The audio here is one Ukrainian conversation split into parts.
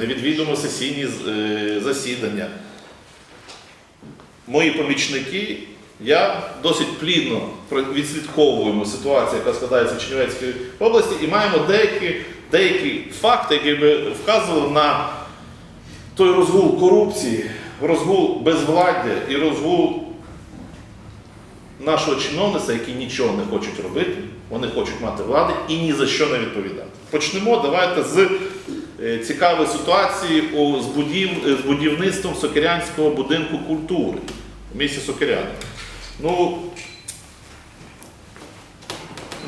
не відвідуємо сесійні е, засідання. Мої помічники, я досить плідно відслідковуємо ситуацію, яка складається в Чернівецькій області, і маємо деякі, деякі факти, які би вказували на той розгул корупції, розгул безвладдя і розгул нашого чиновництва, які нічого не хочуть робити, вони хочуть мати влади і ні за що не відповідати. Почнемо давайте з е, цікавої ситуації з, е, будівництвом Сокирянського будинку культури в місті Сокиряни. Ну,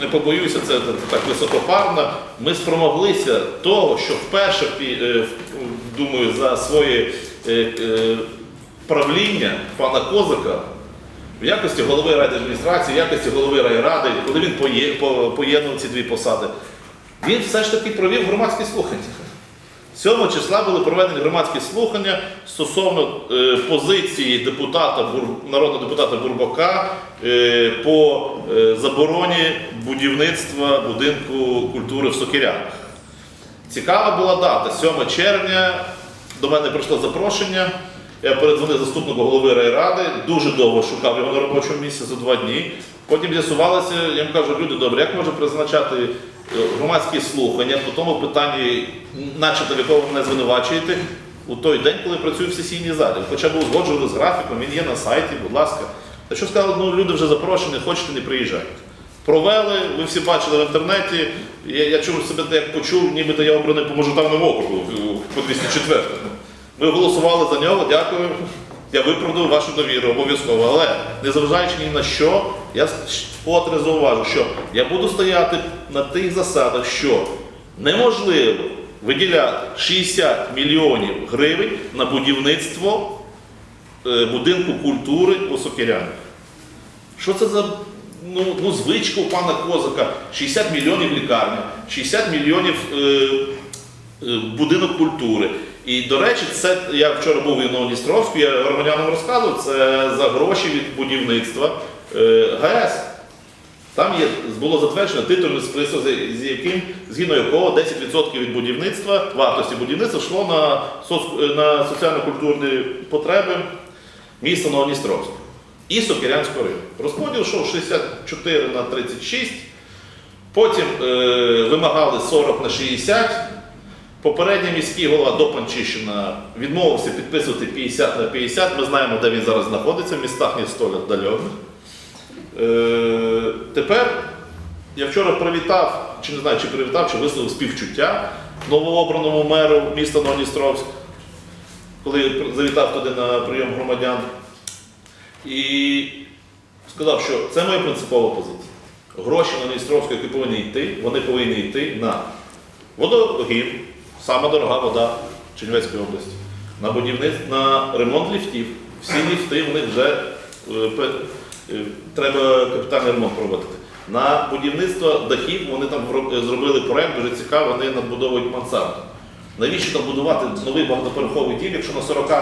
не побоюся, це так високопарно. Ми спромоглися того, що вперше, е, думаю, за своє правління пана Козака в якості голови райадміністрації, в якості голови райради, коли він поє- поєднував ці дві посади, він все ж таки провів громадські слухання. 7 числа були проведені громадські слухання стосовно е, позиції депутата, Бур- народного депутата Бурбака е, по е, забороні будівництва будинку культури в Сокирянах. Цікава була дата, 7 червня. До мене прийшло запрошення. Я передзвонив заступнику голови райради, дуже довго шукав його на робочому місці за два дні. Потім з'ясувалося, я їм кажу, люди добре, як можна призначати громадські слухання по тому питанні, начебто в якому ви мене звинувачуєте, у той день, коли працюю в сесійній залі. Хоча б узгоджували з графіком, він є на сайті, будь ласка. Та що сказали, ну люди вже запрошені, хочете, не приїжджайте. Провели, ви всі бачили в інтернеті. Я, я чув себе як почув, нібито я обраний по мажоритарному округу по 204. Ми голосували за нього, дякую. Я виправдаю вашу довіру обов'язково. Але незважаючи ні на що, я вкотре зауважу, що я буду стояти на тих засадах, що неможливо виділяти 60 мільйонів гривень на будівництво е, будинку культури у Сокирянах. Що це за ну, ну, звичка у пана Козака? 60 мільйонів лікарня, 60 мільйонів е, е, будинок культури. І, до речі, це я вчора був в Новодністровську, я громадянам розказував, це за гроші від будівництва ГАЕС. Там є, було затверджено титульний список, з- яким, згідно якого 10% від будівництва, вартості будівництва йшло на, на соціально-культурні потреби міста Новодністровська і Сокирянського району. Розподіл йшов 64 на 36, потім е, вимагали 40 на 60. Попередній міський голова до Панчишина відмовився підписувати 50 на 50. Ми знаємо, де він зараз знаходиться, в містах не столь віддалених. Е, тепер я вчора привітав, чи не знаю, чи привітав, чи висловив співчуття новообраному меру міста Новодністровськ, коли завітав туди на прийом громадян. І сказав, що це моя принципова позиція. Гроші на Дністровську, які повинні йти, вони повинні йти на водогін, сама дорога вода Чернівецької області, на будівництво, на ремонт ліфтів. Всі ліфти в них вже е, треба капітальний ремонт проводити. На будівництво дахів вони там е, зробили проект, дуже цікавий, вони надбудовують мансарду. Навіщо там будувати новий багатоповерховий дім, якщо на 40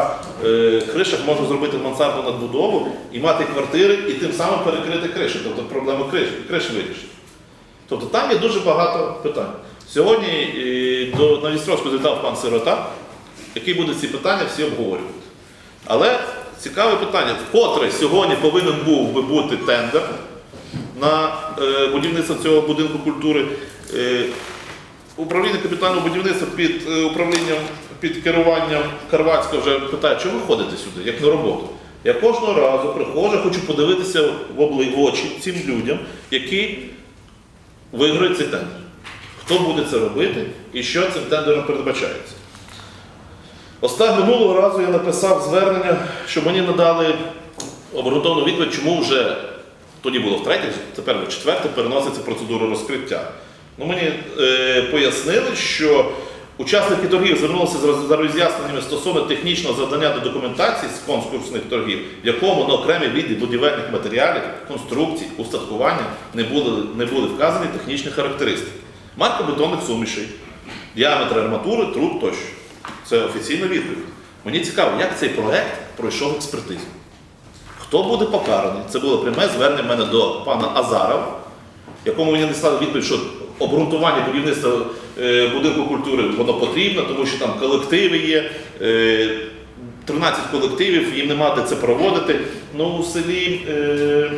е, кришах можна зробити мансарду надбудову і мати квартири, і тим самим перекрити криші, тобто проблему криш, криш вирішити. Тобто там є дуже багато питань. Сьогодні е, до Новістровську завітав пан Сирота, який буде ці питання всі обговорювати. Але цікаве питання, вкотре сьогодні повинен був би бути тендер на е, будівництво цього будинку культури. Е, Управління капітального будівництва під е, управлінням, під керуванням Карвацького вже питає, чому ви ходите сюди, як на роботу. Я кожного разу приходжу, хочу подивитися в обли- в очі цим людям, які виграють цей тендер. Хто буде це робити і що цим тендером передбачається. Останнього минулого разу я написав звернення, щоб мені надали обґрунтовну відповідь, чому вже тоді було втретє, тепер вже четверте переноситься процедура розкриття. Ну, мені е, пояснили, що учасники торгів звернулися з роз'ясненнями стосовно технічного завдання до документації з конкурсних торгів, в якому на окремі види будівельних матеріалів, конструкцій, устаткування не були, не були вказані технічні характеристики. Марка бетонних сумішей, діаметр арматури, труб тощо. Це офіційна відповідь. Мені цікаво, як цей проект пройшов експертизу. Хто буде покараний? Це було пряме звернення мене до пана Азарова, якому мені надіслали відповідь, що обґрунтування будівництва е, будинку культури воно потрібно, тому що там колективи є. е, 13 колективів, їм нема де це проводити. Ну, у селі е,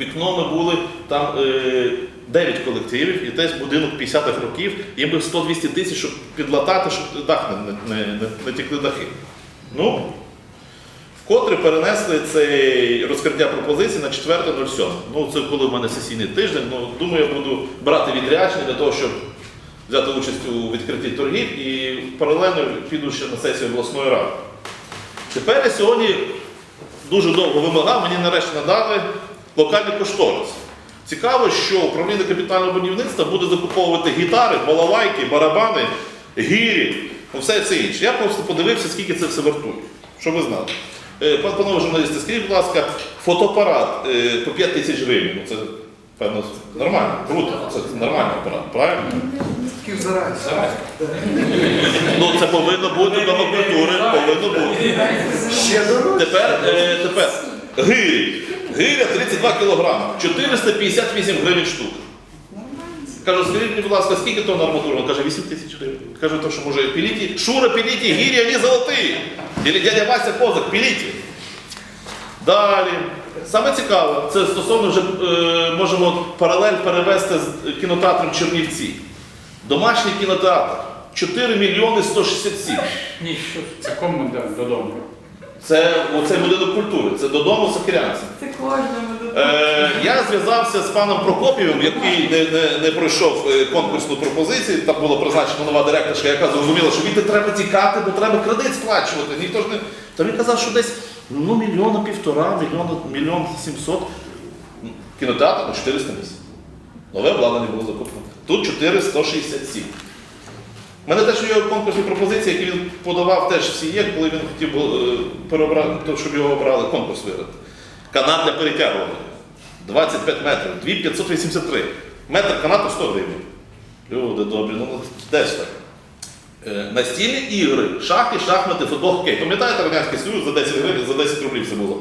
вікно ми були, там е, 9 колективів, і десь будинок 50-х років, їм би 100-200 тисяч, щоб підлатати, щоб дах не, не, не, не текли дахи. Ну, вкотре перенесли цей розкриття пропозицій на 4.07. Ну, це коли в мене сесійний тиждень. Ну, думаю, я буду брати відрядження для того, щоб взяти участь у відкритті торгів і паралельно піду ще на сесію обласної ради. Тепер я сьогодні дуже довго вимагав, мені нарешті надали локальний кошторис. Цікаво, що управління капітального будівництва буде закуповувати гітари, балалайки, барабани, гірі, ну все все інше. Я просто подивився, скільки це все вартує. Що ви знали? Е, Панове журналісти, скажіть, будь ласка, фотоапарат е, по 5 тисяч гривень. Ну, це певно нормально, круто. Це нормальний апарат, правильно? Ну це повинно бути дома культури, повинно бути. Ще дорожче. Тепер, е, тепер гирі. Гиря 32 кілограми, 458 гривень штука. Кажу, скажіть будь ласка, скільки тонн арматури? Він каже, 8 тисяч гривень. Кажу, то що може піліті? Шура, піліті, гірі, вони золоті. Или дядя Вася Козак, піліті. Далі. Саме цікаве, це стосовно вже е, можемо паралель перевести з кінотеатром Чернівці. Домашній кінотеатр 4 мільйони 167. Ні, що це кому додому? Це оцей будинок культури, це додому сокирянців. Це кожному Е, я зв'язався з паном Прокопієм, який не, не, не пройшов е, конкурсну пропозицію. Там була призначена нова директорка, яка зрозуміла, що від треба тікати, бо треба кредит сплачувати. Ніхто ж не. Та він казав, що десь ну, мільйона півтора, мільйона, мільйон сімсот. Кінотеатр на 400 місць. Нове обладнання було закуплено. Тут 467. У мене теж є конкурсні пропозиції, які він подавав, теж всі є, коли він хотів е, переобрати, щоб його обрали, конкурс виграти. Канат для перетягування. 25 метрів, 2583. Метр канату 100 гривень. Люди добрі, ну де ж так? Е, Настільні ігри, шахи, шахмати, футбол, хокей. Пам'ятаєте Радянський Союз за 10 гривень, за 10 рублів це було.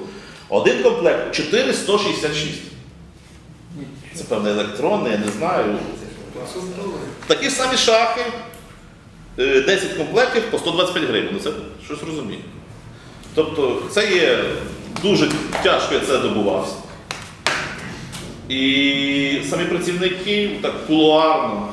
Один комплект 4166. Це певне електронне, я не знаю. Такі самі шахи, 10 комплектів по 125 гривень. Ну це щось розуміє. Тобто це є дуже тяжко я це добувався. І самі працівники так кулуарно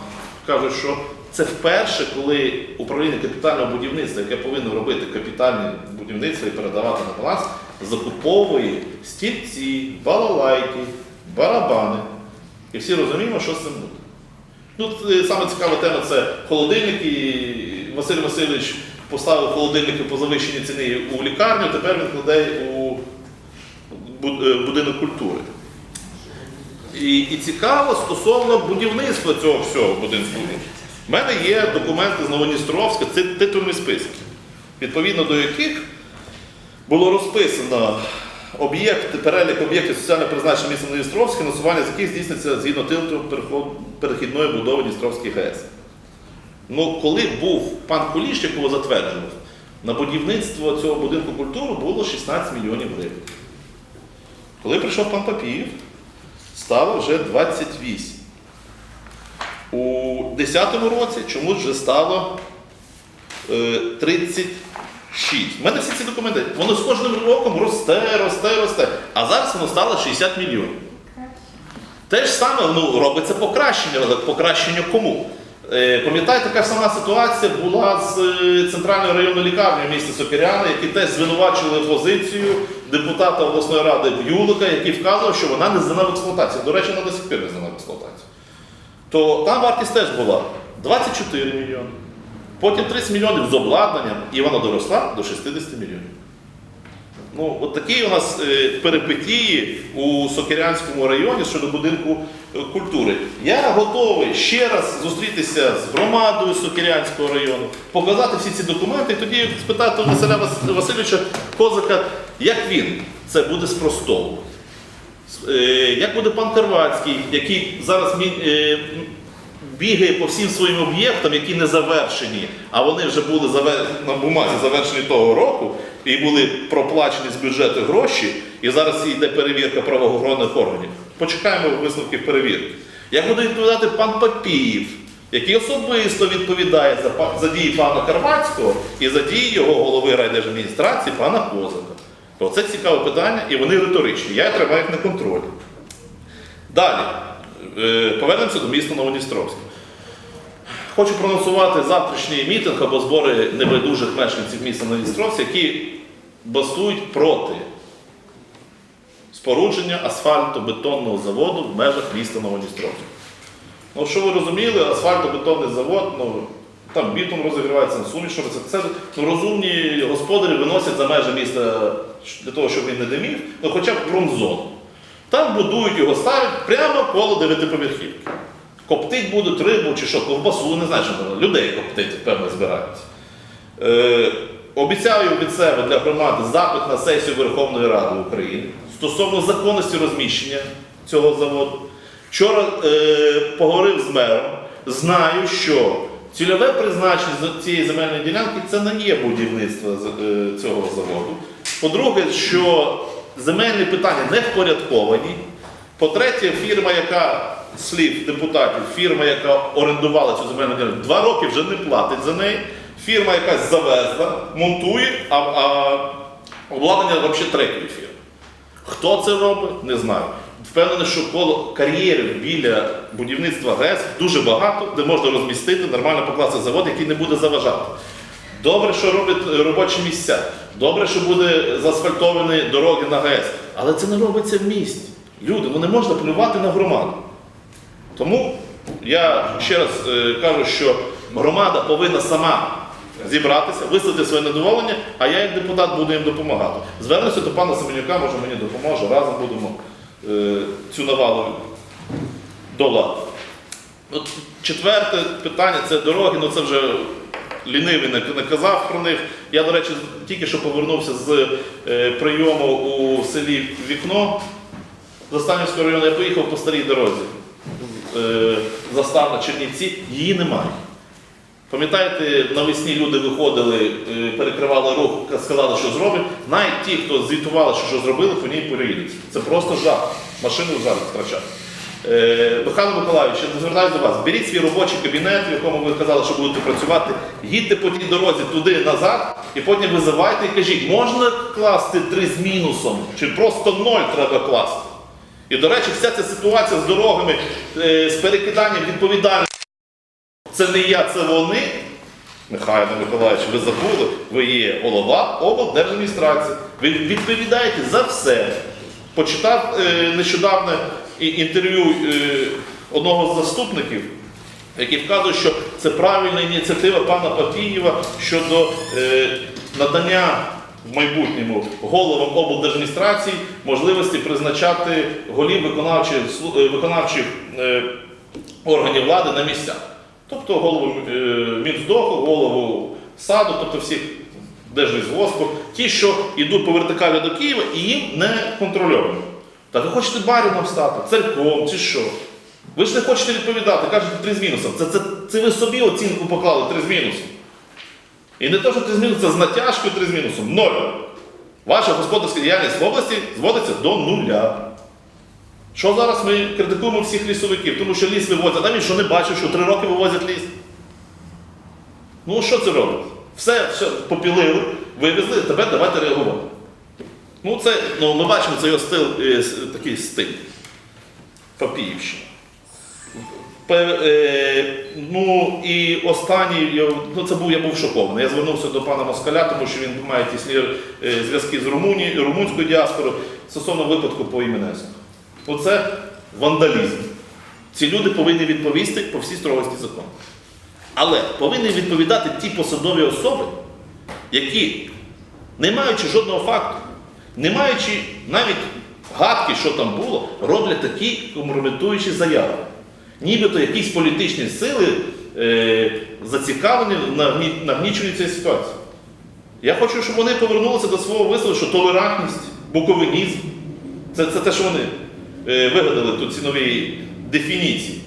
кажуть, що це вперше, коли управління капітального будівництва, яке повинно робити капітальне будівництво і передавати на баланс, закуповує стільці, балалайки, барабани. І всі розуміємо, що з цим буде. Ну, саме цікава тема це холодильники. І Василь Васильович поставив холодильники по завищеній ціні у лікарню, тепер він кладе у е, будинок культури. І, і цікаво стосовно будівництва цього всього будинку. У мене є документи з Новодністровська, це титульні списки, відповідно до яких було розписано об'єкти, перелік об'єктів соціального призначення міста Новодністровська, насування з яких здійсниться згідно тилту перехідної будови Дністровський ГЕС. Ну, коли був пан Куліш, якого затверджував, на будівництво цього будинку культури було 16 мільйонів гривень. Коли прийшов пан Папіїв, стало вже 28. У 2010 році чомусь вже стало е, 36. У мене всі ці документи, воно з кожним роком росте, росте, росте. А зараз воно стало 60 мільйонів. Те ж саме ну, робиться покращення, але покращення кому? Е, Пам'ятаєте, така ж сама ситуація була з е, центральною районною лікарнею міста Сокиряни, які теж звинувачували позицію депутата обласної ради Юлика, який вказував, що вона не здана в експлуатацію. До речі, вона до сих пір не здана в експлуатацію. То там вартість теж була 24 мільйони. Потім 30 мільйонів з обладнанням, і вона доросла до 60 мільйонів. Ну, от такі у нас е, перипетії у Сокирянському районі щодо будинку е, культури. Я готовий ще раз зустрітися з громадою Сокирянського району, показати всі ці документи, і тоді спитати Василя Васильовича Козака, як він це буде спростовувати. Е, Як буде пан Карвацький, який зараз бігає по всім своїм об'єктам, які не завершені, а вони вже були на бумазі завершені того року і були проплачені з бюджету гроші, і зараз йде перевірка правоохоронних органів. Почекаємо висновків перевірки. Як буде відповідати пан Папіїв який особисто відповідає за, за дії пана Карвацького і за дії його голови райдержадміністрації пана Козака. Оце цікаве питання, і вони риторичні. Я тримаю їх на контролі. Далі. Е, Повернемося до міста Новодністровська. Хочу проанонсувати завтрашній мітинг або збори небайдужих мешканців міста Новодністровська, які бастують проти спорудження асфальтобетонного заводу в межах міста Новодністровська. Ну, що ви розуміли, асфальтобетонний завод, ну, там бітум розігрівається, суміш робиться. Це ну, розумні господарі виносять за межі міста для того, щоб він не димів, ну хоча б промзону. Там будують його, ставлять прямо коло дев'ятиповерхівки. Коптить будуть рибу чи що, ковбасу, не знаю, що людей коптить, певно, збираються. Е, обіцяю від себе для громади запит на сесію Верховної Ради України стосовно законності розміщення цього заводу. Вчора е, поговорив з мером, знаю, що цільове призначення цієї земельної ділянки це не є будівництво е, цього заводу. По-друге, що земельні питання не впорядковані. По-третє, фірма, яка слів депутатів, фірма, яка орендувала цю земельну ділянку, два роки вже не платить за неї. Фірма якась завезла, монтує, а, а обладнання взагалі третьої фірми. Хто це робить, не знаю. Впевнений, що коло кар'єрів біля будівництва ГЕС дуже багато, де можна розмістити, нормально покласти завод, який не буде заважати. Добре, що роблять е, робочі місця. Добре, що буде заасфальтовані дороги на ГЕС. Але це не робиться в місті. Люди, ну не можна плювати на громаду. Тому я ще раз е, кажу, що громада повинна сама зібратися, висловити своє недоволення, а я як депутат буду їм допомагати. Звернуся до пана Семенюка, може мені допоможе, разом будемо е, цю навалу долати. Четверте питання це дороги, ну це вже лінивий не, не казав про них. Я, до речі, тільки що повернувся з е, прийому у селі Вікно Заставнівського району, я поїхав по старій дорозі. Е, Заставна Чернівці, її немає. Пам'ятаєте, навесні люди виходили, е, перекривали рух, сказали, що зроблять. Навіть ті, хто звітували, що що зробили, по ній переїдуть. Це просто жах. Машину жах втрачати. Е, Михайло Миколаївич, я звертаюся до вас. Беріть свій робочий кабінет, в якому ви казали, що будете працювати, їдьте по тій дорозі туди назад, і потім визивайте і кажіть, можна класти три з мінусом, чи просто ноль треба класти. І, до речі, вся ця ситуація з дорогами, е, з перекиданням відповідальності, це не я, це вони. Михайло Миколаївич, ви забули, ви є голова облдержадміністрації. Ви відповідаєте за все. Почитав е, нещодавно інтерв'ю е, одного з заступників, який вказує, що це правильна ініціатива пана Папієва щодо надання в майбутньому головам облдержадміністрацій можливості призначати голів виконавчих, е, виконавчих е, органів влади на місцях. Тобто голову е, Мінздоху, голову саду, тобто всіх держлісгоспу, ті, що йдуть по вертикалі до Києва і їм не контрольовано. Так ви хочете баріном стати, царьком чи що? Ви ж не хочете відповідати, кажете три з мінусом. Це, це, це ви собі оцінку поклали три з мінусом. І не те, що три з мінусом, це з натяжкою три з мінусом. Ноль. Ваша господарська діяльність в області зводиться до нуля. Що зараз ми критикуємо всіх лісовиків, тому що ліс вивозять, а він що не бачив, що три роки вивозять ліс. Ну що це робить? Все, все попілили, вивезли, тепер давайте реагувати. Ну, це, ну, ми бачимо, це його стиль, е, такий стиль. Папіївщина. Е, ну і останній, ну це був, я був шокований. Я звернувся до пана Москаля, тому що він має тісні е, зв'язки з Румунією, румунською діаспорою стосовно випадку по Іменеску. Оце вандалізм. Ці люди повинні відповісти по всій строгості закону. Але повинні відповідати ті посадові особи, які, не маючи жодного факту, не маючи навіть гадки, що там було, роблять такі компрометуючі заяви. Нібито якісь політичні сили е, зацікавлені нагні- нагніченні цієї ситуації. Я хочу, щоб вони повернулися до свого вислову, що толерантність, буковинізм це, це те, що вони е, вигадали тут ці нові дефініції.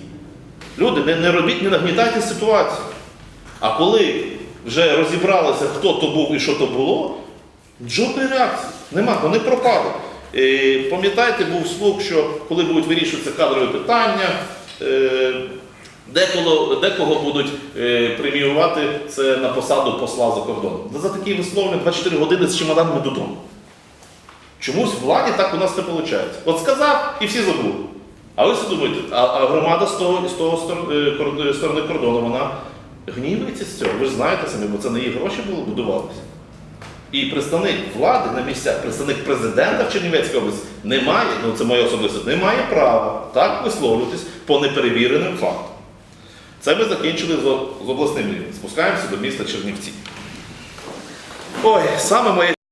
Люди, не, не робіть, не нагнітайте ситуацію. А коли вже розібралися, хто то був і що то було, жодної реакції. Нема, вони пропали. Е, пам'ятаєте, був слух, що коли будуть вирішуватися кадрові питання, е, Декого, декого будуть е, преміювати це на посаду посла за кордоном. За такі висловлення 24 години з чемоданами додому. Чомусь владі так у нас не виходить. От сказав і всі забули. А ви собі думаєте, а, а громада з того, з того е, е, сторони кордону, вона гнівається з цього. Ви ж знаєте самі, бо це не її гроші було будувалися. І представник влади на місцях, представник президента в Чернівецькій області не має, ну це моє особисте, не має права так висловлюватись по неперевіреним фактам. Це ми закінчили з, обласним рівнем. Спускаємося до міста Чернівці. Ой, саме моє